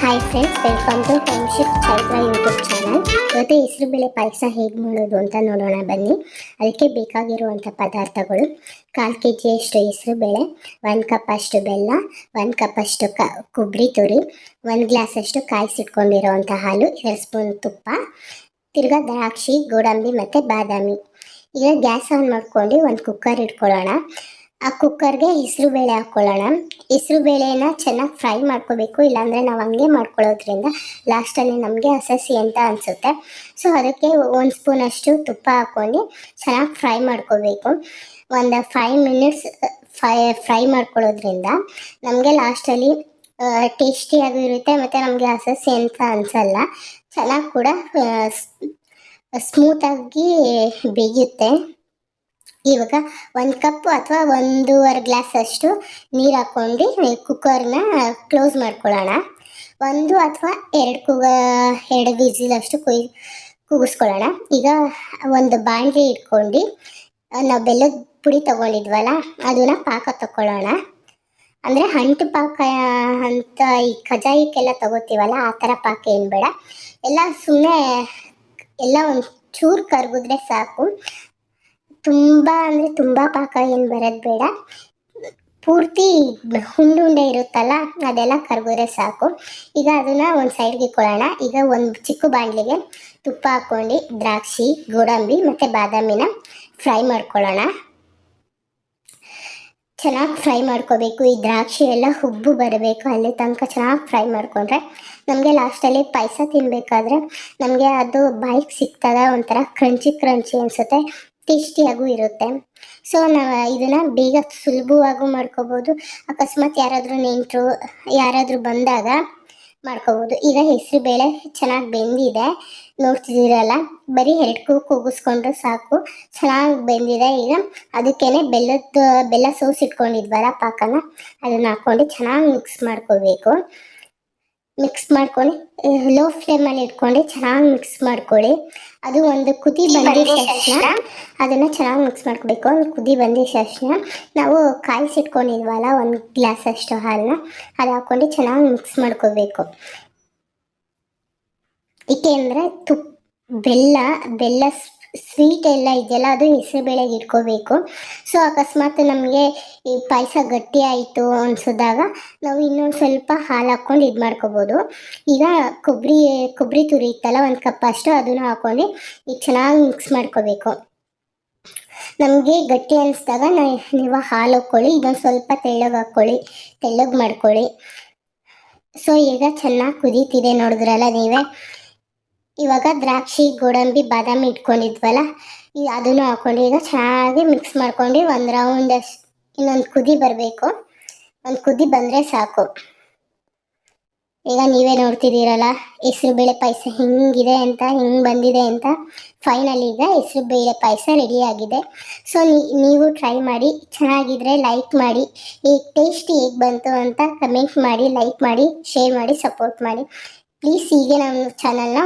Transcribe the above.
Hi friends welcome to friendship Chaitra YouTube channel ಇವತ್ತು ಹೆಸರುಬೇಳೆ ಪಾಯಸ ಹೇಗೆ ಮಾಡೋದು ಅಂತ ನೋಡೋಣ, ಬನ್ನಿ. ಅದಕ್ಕೆ ಬೇಕಾಗಿರುವಂಥ ಪದಾರ್ಥಗಳು. ಕಾಲು ಕೆ ಜಿಯಷ್ಟು ಹೆಸರುಬೇಳೆ ಒಂದು ಕಪ್ ಅಷ್ಟು ಬೆಲ್ಲ, ಒಂದು ಕಪ್ ಅಷ್ಟು ಕ, ಕೊಬ್ಬರಿ ತುರಿ, ಒಂದು ಗ್ಲಾಸಷ್ಟು ಕಾಯಿಸಿಟ್ಕೊಂಡಿರೋವಂಥ ಹಾಲು ಎರಡು ಸ್ಪೂನ್ ತುಪ್ಪ, ತಿರ್ಗಾ ದ್ರಾಕ್ಷಿ, ಗೋಡಂಬಿ ಮತ್ತು ಬಾದಾಮಿ. ಈಗ ಗ್ಯಾಸ್ ಆನ್ ಮಾಡ್ಕೊಂಡು ಒಂದು ಕುಕ್ಕರ್ ಇಟ್ಕೊಳ್ಳೋಣ. ಆ ಕುಕ್ಕರ್ಗೆ ಹೆಸರು ಬೇಳೆ ಹಾಕ್ಕೊಳ್ಳೋಣ ಹೆಸರು ಬೇಳೆನ ಚೆನ್ನಾಗಿ ಫ್ರೈ ಮಾಡ್ಕೋಬೇಕು, ಇಲ್ಲಾಂದರೆ ನಾವು ಹಂಗೆ ಮಾಡ್ಕೊಳ್ಳೋದ್ರಿಂದ ಲಾಸ್ಟಲ್ಲಿ ನಮಗೆ ಹಸಸಿ ಅಂತ ಅನಿಸುತ್ತೆ. ಸೊ ಅದಕ್ಕೆ ಒಂದು ಸ್ಪೂನಷ್ಟು ತುಪ್ಪ ಹಾಕ್ಕೊಂಡು ಚೆನ್ನಾಗಿ ಫ್ರೈ ಮಾಡ್ಕೋಬೇಕು. ಒಂದು ಫೈವ್ ಮಿನಿಟ್ಸ್ ಫೈ ಫ್ರೈ ಮಾಡ್ಕೊಳ್ಳೋದ್ರಿಂದ ನಮಗೆ ಲಾಸ್ಟಲ್ಲಿ ಟೇಸ್ಟಿಯಾಗೂ ಇರುತ್ತೆ ಮತ್ತು ನಮಗೆ ಹಸಸಿ ಅಂತ ಅನಿಸಲ್ಲ. ಚೆನ್ನಾಗಿ ಕೂಡ ಸ್ಮೂತಾಗಿ ಬೇಯುತ್ತೆ. ಇವಾಗ ಒಂದು ಕಪ್ ಅಥವಾ ಒಂದೂವರೆ ಗ್ಲಾಸ್ ಅಷ್ಟು ನೀರು ಹಾಕ್ಕೊಂಡು ಕುಕ್ಕರ್ನ ಕ್ಲೋಸ್ ಮಾಡ್ಕೊಳ್ಳೋಣ. ಒಂದು ಅಥವಾ ಎರಡು ಕೂಗ, ಎರಡು ವಿಸಿಲಷ್ಟು ಕುಯ್, ಕೂಗಿಸ್ಕೊಳ್ಳೋಣ. ಈಗ ಒಂದು ಬಾಣಲೆ ಇಟ್ಕೊಂಡು ನಾವು ಬೆಲ್ಲದ ಪುಡಿ ತೊಗೊಂಡಿದ್ವಲ್ಲ, ಅದನ್ನು ಪಾಕ ತಗೊಳ್ಳೋಣ ಅಂದರೆ ಅಂಟು ಪಾಕ ಅಂತ ಈ ಕಜಾಯಕ್ಕೆಲ್ಲ ತಗೋತೀವಲ್ಲ, ಆ ಥರ ಪಾಕ ಏನು ಬೇಡ. ಎಲ್ಲ ಸುಮ್ಮನೆ ಎಲ್ಲ ಒಂದು ಚೂರು ಕರಗಿದ್ರೆ ಸಾಕು. ತುಂಬ ಅಂದರೆ ತುಂಬ ಪಾಕ ಏನು ಬರೋದು ಬೇಡ. ಪೂರ್ತಿ ಹುಂಡುಂಡೆ ಇರುತ್ತಲ್ಲ, ಅದೆಲ್ಲ ಕರ್ಗೋದ್ರೆ ಸಾಕು. ಈಗ ಅದನ್ನು ಒಂದು ಸೈಡ್ಗೆ ಇಕ್ಕೊಳ್ಳೋಣ ಈಗ ಒಂದು ಚಿಕ್ಕ ಬಾಣಲಿಗೆ ತುಪ್ಪ ಹಾಕ್ಕೊಂಡು ದ್ರಾಕ್ಷಿ, ಗೋಡಂಬಿ ಮತ್ತು ಬಾದಾಮಿನ ಫ್ರೈ ಮಾಡ್ಕೊಳ್ಳೋಣ. ಚೆನ್ನಾಗಿ ಫ್ರೈ ಮಾಡ್ಕೋಬೇಕು. ಈ ದ್ರಾಕ್ಷಿ ಎಲ್ಲ ಹುಬ್ಬು ಬರಬೇಕು. ಅಲ್ಲಿ ತನಕ ಚೆನ್ನಾಗಿ ಫ್ರೈ ಮಾಡ್ಕೊಂಡ್ರೆ ನಮಗೆ ಲಾಸ್ಟಲ್ಲಿ ಪಾಯಸ ತಿನ್ನಬೇಕಾದ್ರೆ ನಮಗೆ ಅದು ಬಾಯಿಗೆ ಸಿಗ್ತದ ಒಂಥರ ಕ್ರಂಚಿ ಕ್ರಂಚಿ ಅನಿಸುತ್ತೆ. ಟೇಸ್ಟಿಯಾಗೂ ಇರುತ್ತೆ. ಸೊ ನಾವು ಇದನ್ನು ಬೇಗ ಸುಲಭವಾಗೂ ಮಾಡ್ಕೋಬೋದು. ಅಕಸ್ಮಾತ್ ಯಾರಾದರೂ ನೆಂಟರು, ಯಾರಾದರೂ ಬಂದಾಗ ಮಾಡ್ಕೋಬೋದು. ಈಗ ಹೆಸರು ಬೇಳೆ ಚೆನ್ನಾಗಿ ಬೆಂದಿದೆ. ನೋಡ್ತಿದ್ದೀರಲ್ಲ? ಬರೀ ಎರಡು ಕೂಗು ಕೂಗಿಸ್ಕೊಂಡ್ರೆ ಸಾಕು. ಚೆನ್ನಾಗಿ ಬೆಂದಿದೆ. ಈಗ ಅದಕ್ಕೇನೆ ಬೆಲ್ಲದ, ಬೆಲ್ಲ ಸೋಸಿಟ್ಕೊಂಡಿದ್ವಲ್ಲ ಪಾಕನ? ಅದನ್ನು ಹಾಕ್ಕೊಂಡು ಚೆನ್ನಾಗಿ ಮಿಕ್ಸ್ ಮಾಡ್ಕೋಬೇಕು. ಮಿಕ್ಸ್ ಮಾಡ್ಕೊಂಡು ಲೋ ಫ್ಲೇಮಲ್ಲಿ ಇಟ್ಕೊಂಡು ಚೆನ್ನಾಗಿ ಮಿಕ್ಸ್ ಮಾಡ್ಕೊಳ್ಳಿ. ಅದು ಒಂದು ಕುದಿ ಬಂದ ತಕ್ಷಣ ಅದನ್ನ ಚೆನ್ನಾಗಿ ಮಿಕ್ಸ್ ಮಾಡ್ಕೋಬೇಕು. ಒಂದು ಕುದಿ ಬಂದಿ ತಕ್ಷಣ ನಾವು ಕಾಯಿಸಿಟ್ಕೊಂಡಿದ್ವಲ್ಲ ಒಂದು ಗ್ಲಾಸ್ ಅಷ್ಟು ಹಾಲನ್ನ ಅದು ಹಾಕ್ಕೊಂಡು ಚೆನ್ನಾಗಿ ಮಿಕ್ಸ್ ಮಾಡ್ಕೋಬೇಕು. ಏಕೆಂದರೆ ತುಪ್ಪ ಬೆಲ್ಲ ಬೆಲ್ಲ ಸ್ವೀಟ್ ಎಲ್ಲ ಇದೆಯಲ್ಲ, ಅದು ಹೆಸರುಬೇಳೆಗೆ ಇಟ್ಕೋಬೇಕು. ಸೊ ಅಕಸ್ಮಾತ್ ನಮಗೆ ಈ ಪಾಯಸ ಗಟ್ಟಿ ಆಯಿತು ಅನ್ಸಿದಾಗ ನಾವು ಇನ್ನೊಂದು ಸ್ವಲ್ಪ ಹಾಲು ಹಾಕ್ಕೊಂಡು ಇದು ಮಾಡ್ಕೋಬೋದು. ಈಗ ಕೊಬ್ಬರಿ ಕೊಬ್ಬರಿ ತುರಿ ಇತ್ತಲ್ಲ, ಒಂದು ಕಪ್ ಅಷ್ಟು ಅದನ್ನು ಹಾಕ್ಕೊಂಡು ಈಗ ಚೆನ್ನಾಗಿ ಮಿಕ್ಸ್ ಮಾಡ್ಕೋಬೇಕು. ನಮಗೆ ಗಟ್ಟಿ ಅನಿಸ್ದಾಗ ನೀವು ಹಾಲು ಹಾಕ್ಕೊಳ್ಳಿ ಇದೊಂದು ಸ್ವಲ್ಪ ತೆಳ್ಳಗೆ ಹಾಕ್ಕೊಳ್ಳಿ, ತೆಳ್ಳಗೆ ಮಾಡ್ಕೊಳ್ಳಿ. ಸೊ ಈಗ ಚೆನ್ನಾಗಿ ಕುದೀತಿದೆ ನೋಡಿದ್ರಲ್ಲ ನೀವೇ? ಇವಾಗ ದ್ರಾಕ್ಷಿ, ಗೋಡಂಬಿ, ಬಾದಾಮಿ ಇಟ್ಕೊಂಡಿದ್ವಲ್ಲ, ಈ ಅದನ್ನು ಹಾಕ್ಕೊಂಡು ಈಗ ಚೆನ್ನಾಗಿ ಮಿಕ್ಸ್ ಮಾಡ್ಕೊಂಡು ಒಂದು ರೌಂಡ್ ಇನ್ನೊಂದು ಕುದಿ ಬರಬೇಕು. ಒಂದು ಕುದಿ ಬಂದರೆ ಸಾಕು. ಈಗ ನೀವೇ ನೋಡ್ತಿದ್ದೀರಲ್ಲ ಹೆಸರುಬೇಳೆ ಪಾಯಸ ಹಿಂಗಿದೆ ಅಂತ, ಹಿಂಗೆ ಬಂದಿದೆ ಅಂತ. ಫೈನಲ್ ಈಗ ಹೆಸರುಬೇಳೆ ಪಾಯಸ ರೆಡಿಯಾಗಿದೆ ಸೊ ನೀವು ಟ್ರೈ ಮಾಡಿ, ಚೆನ್ನಾಗಿದ್ರೆ ಲೈಕ್ ಮಾಡಿ ಈ ಟೇಸ್ಟ್ ಹೇಗೆ ಬಂತು ಅಂತ ಕಮೆಂಟ್ ಮಾಡಿ ಲೈಕ್ ಮಾಡಿ ಶೇರ್ ಮಾಡಿ ಸಪೋರ್ಟ್ ಮಾಡಿ. ಪ್ಲೀಸ್ ಹೀಗೆ ನಮ್ಮ ಚಾನಲ್ನ